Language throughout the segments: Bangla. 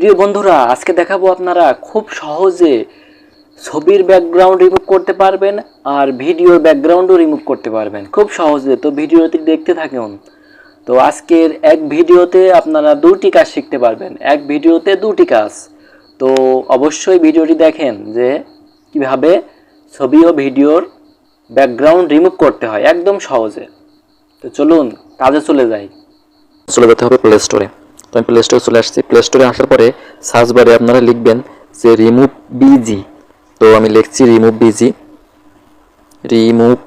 প্রিয় বন্ধুরা, আজকে দেখাবো আপনারা খুব সহজে ছবির ব্যাকগ্রাউন্ড রিমুভ করতে পারবেন আর ভিডিওর ব্যাকগ্রাউন্ডও রিমুভ করতে পারবেন। খুব সহজে, তো ভিডিওটি দেখতে থাকুন। তো আজকের এক ভিডিওতে আপনারা দুটি কাজ শিখতে পারবেন। এক ভিডিওতে দুটি কাজ। তো অবশ্যই ভিডিওটি দেখেন যে কীভাবে ছবি ও ভিডিওর ব্যাকগ্রাউন্ড রিমুভ করতে হয়, একদম সহজে। তো চলুন, কাজে চলে যাই। চলে যেতে হবে প্লে স্টোরে তো আমি প্লে স্টোরে চলে আসছি। প্লে স্টোরে আসার পরে সার্চ বারে আপনারা লিখবেন যে রিমুভ বিজি তো আমি লিখছি remove BG remove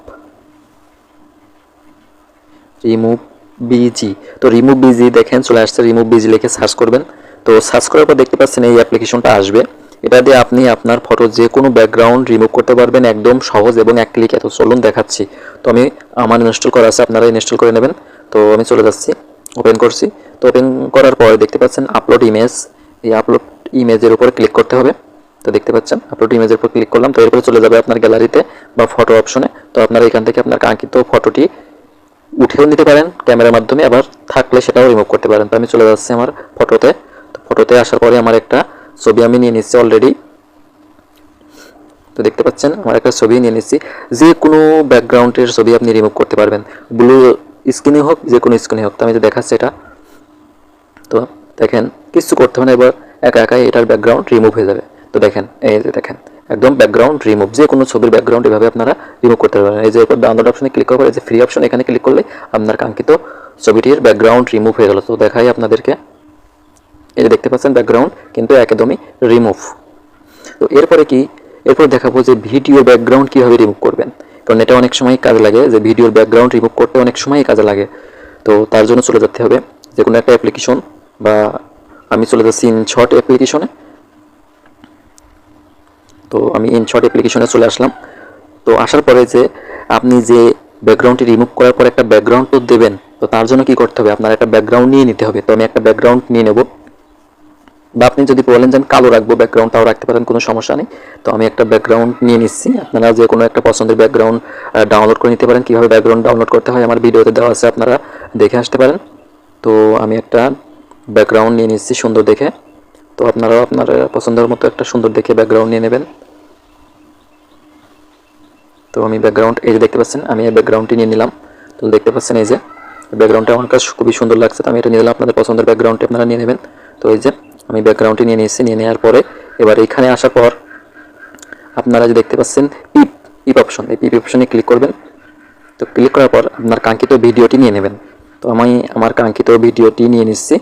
remove BG তো রিমুভ বিজি দেখেন, চলে আসছে। রিমুভ বিজি লিখে সার্চ করবেন। তো সার্চ করার পর দেখতে পাচ্ছেন এই অ্যাপ্লিকেশনটা আসবে। এটা দিয়ে আপনি আপনার ফটো যে কোনো ব্যাকগ্রাউন্ড রিমুভ করতে পারবেন একদম সহজ এবং এক ক্লিকে তো চলুন দেখাচ্ছি। তো আমি আমার ইনস্টল করা আছে, আপনারা ইনস্টল করে নেবেন। তো আমি চলে যাচ্ছি। ওপেন করছি। তো ওপেন করার পরে দেখতে পাচ্ছেন আপলোড ইমেজ এই আপলোড ইমেজের উপরে ক্লিক করতে হবে। তো দেখতে পাচ্ছেন আপলোড ইমেজের উপর ক্লিক করলাম। তো এরপরে চলে যাবে আপনার গ্যালারিতে বা ফটো অপশনে তো আপনারা এখান থেকে আপনার কাঙ্ক্ষিত ফটোটি উঠেও নিতে পারেন ক্যামেরার মাধ্যমে, আবার থাকলে সেটাও রিমুভ করতে পারেন। তো আমি চলে যাচ্ছি আমার ফটোতে তো ফটোতে আসার পরে আমার একটা ছবি আমি নিয়ে নিচ্ছি অলরেডি তো দেখতে পাচ্ছেন, আমার একটা ছবি নিয়ে নিচ্ছি। যে কোনো ব্যাকগ্রাউন্ডের ছবি আপনি রিমুভ করতে পারবেন। ব্লু স্ক্রিনে হোক, যে কোনো স্ক্রিনে হোক, তো আমি দেখাচ্ছি এটা। তো দেখেন, কিছু করতে হবে না, এবার একা একাই এটার ব্যাকগ্রাউন্ড রিমুভ হয়ে যাবে। তো দেখেন, এই যে দেখেন, একদম ব্যাকগ্রাউন্ড রিমুভ যে কোনো ছবির ব্যাকগ্রাউন্ড এভাবে আপনারা রিমুভ করতে পারবেন। এই যে এরপর ডাউনলোড অপশনে ক্লিক করার যে ফ্রি অপশন এখানে ক্লিক করলে আপনার কাঙ্ক্ষিত ছবিটির ব্যাকগ্রাউন্ড রিমুভ হয়ে গেল। তো দেখাই আপনাদেরকে। এই যে দেখতে পাচ্ছেন ব্যাকগ্রাউন্ড কিন্তু একদমই রিমুভ তো এরপরে কি? এরপর দেখাবো যে ভিডিও ব্যাকগ্রাউন্ড কীভাবে রিমুভ করবেন। কারণ এটা অনেক সময় কাজে লাগে, যে ভিডিওর ব্যাকগ্রাউন্ড রিমুভ করতে অনেক সময় কাজে লাগে। তো তার জন্য চলে যেতে হবে। যে কোনো একটা অ্যাপ্লিকেশন বা আমি চলে যাচ্ছি ইনশট অ্যাপ্লিকেশনে তো আমি ইনশট অ্যাপ্লিকেশনে চলে আসলাম। তো আসার পরে যে আপনি যে ব্যাকগ্রাউন্ডটি রিমুভ করার পর একটা ব্যাকগ্রাউন্ড তো দেবেন, তো তার জন্য কি করতে হবে? আপনার একটা ব্যাকগ্রাউন্ড নিয়ে নিতে হবে। তো আমি একটা ব্যাকগ্রাউন্ড নিয়ে নেব। বা আপনি যদি বলেন যে কালো রাখব ব্যাকগ্রাউন্ড তাও রাখতে পারেন, কোনো সমস্যা নেই। তো আমি একটা ব্যাকগ্রাউন্ড নিয়ে নিচ্ছি। আপনারা যে কোনো একটা পছন্দের ব্যাকগ্রাউন্ড ডাউনলোড করে নিতে পারেন। কীভাবে ব্যাকগ্রাউন্ড ডাউনলোড করতে হয় আমার ভিডিওতে দেওয়া আছে, আপনারা দেখে আসতে পারেন। তো আমি একটা ব্যাকগ্রাউন্ড নিয়ে নিচ্ছি সুন্দর দেখে। তো আপনারাও আপনার পছন্দের মতো একটা সুন্দর দেখে ব্যাকগ্রাউন্ড নিয়ে নেবেন। তো আমি ব্যাকগ্রাউন্ড এই যে দেখতে পাচ্ছেন, আমি এই ব্যাকগ্রাউন্ডটি নিয়ে নিলাম। তো দেখতে পাচ্ছেন এই যে ব্যাকগ্রাউন্ডটা আমার কাছে খুবই সুন্দর লাগছে। তো আমি এটা নিয়ে নিলাম, আপনাদের পছন্দের ব্যাকগ্রাউন্ডটি আপনারা নিয়ে নেবেন। তো এই যে আমি ব্যাকগ্রাউন্ডটি নিয়ে নিয়েছি, নিয়ে নেওয়ার পরে এবার এখানে আসার পর আপনারা যে দেখতে পাচ্ছেন পিপ পিপ অপশন এই পিপ অপশনে ক্লিক করবেন। তো ক্লিক করার পর আপনার কাঙ্ক্ষিত ভিডিওটি নিয়ে নেবেন। তো আমি আমার কাঙ্ক্ষিত ভিডিওটি নিয়ে নিচ্ছি।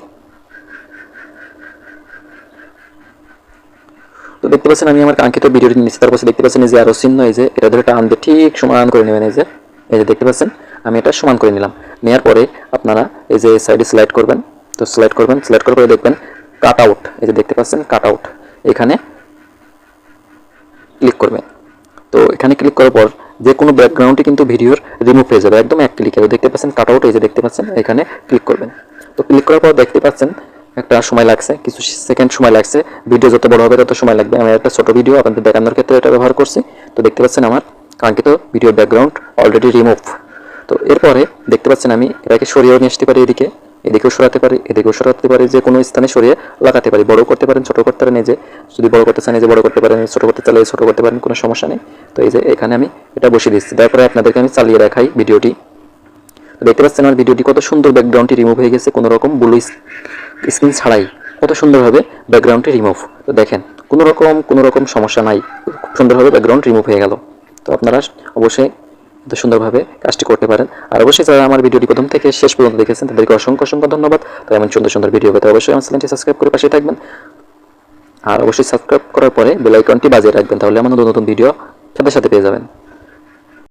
তো দেখতে পাচ্ছেন, আমি আমার কাঙ্ক্ষিত ভিডিওটি নিয়ে নিচ্ছি। তারপর দেখতে পাচ্ছেন, এই যে আরও চিহ্ন, এই যে এটা ধরে টান দিয়ে ঠিক সমান করে নেবেন, এই যে এই যে দেখতে পাচ্ছেন, আমি এটা সমান করে নিলাম। নেওয়ার পরে আপনারা এই যে সাইডে স্লাইড করবেন। তো স্লাইড করবেন স্লাইড করার পরে দেখবেন কাট আউট এই যে দেখতে পাচ্ছেন কাট আউট এখানে ক্লিক করবেন তো এখানে ক্লিক করার পর যে কোনো ব্যাকগ্রাউন্ডে কিন্তু ভিডিওর রিমুভ হয়ে যাবে, একদম এক ক্লিকে দেখতে পাচ্ছেন কাট আউট এই যে দেখতে পাচ্ছেন, এখানে ক্লিক করবেন। তো ক্লিক করার পর দেখতে পাচ্ছেন, একটা সময় লাগছে, কিছু সেকেন্ড সময় লাগছে ভিডিও যত বড় হবে তত সময় লাগবে। আমি একটা ছোট ভিডিও আপনাদের দেখানোর ক্ষেত্রে এটা ব্যবহার করছি। তো দেখতে পাচ্ছেন আমার কাঙ্ক্ষিত ভিডিও ব্যাকগ্রাউন্ড অলরেডি রিমুভ তো এরপরে দেখতে পাচ্ছেন আমি এটাকে সরিয়েও নিয়ে আসতে পারি এদিকে। এদিকেও সরাতে পারি, এদিকেও সরাতে পারি, যে কোনো স্থানে সরিয়ে লাগাতে পারি। বড় করতে পারেন, ছোট করতে পারেন যে যদি বড় করতে চান যে বড় করতে পারেন, ছোট করতে চাইলে ছোট করতে পারেন, কোনো সমস্যা নেই। তো এই যে এখানে আমি এটা বসিয়ে দিচ্ছি। তারপরে আপনাদেরকে আমি চালিয়ে দেখাই ভিডিওটি। দেখতে পাচ্ছেন আমার ভিডিওটি কত সুন্দর ব্যাকগ্রাউন্ডটি রিমুভ হয়ে গেছে, কোনো রকম ব্লু স্ক্রিন ছাড়াই। কত সুন্দরভাবে ব্যাকগ্রাউন্ডটি রিমুভ তো দেখেন, কোনো রকম কোনো রকম সমস্যা নাই। খুব সুন্দরভাবে ব্যাকগ্রাউন্ড রিমুভ হয়ে গেল। তো আপনারা অবশ্যই এত সুন্দরভাবে কাজটি করতে পারেন। আর অবশ্যই যারা আমার ভিডিওটি প্রথম থেকে শেষ পর্যন্ত দেখেছেন, তাদেরকে অসংখ্য অসংখ্য ধন্যবাদ। তো এমন সুন্দর সুন্দর ভিডিও পেতে অবশ্যই আমার চ্যানেলটি সাবস্ক্রাইব করে পাশে থাকবেন। আর অবশ্যই সাবস্ক্রাইব করার পরে বেল আইকনটি বাজিয়ে রাখবেন, তাহলে আমার নতুন নতুন ভিডিও সাথে সাথে পেয়ে যাবেন।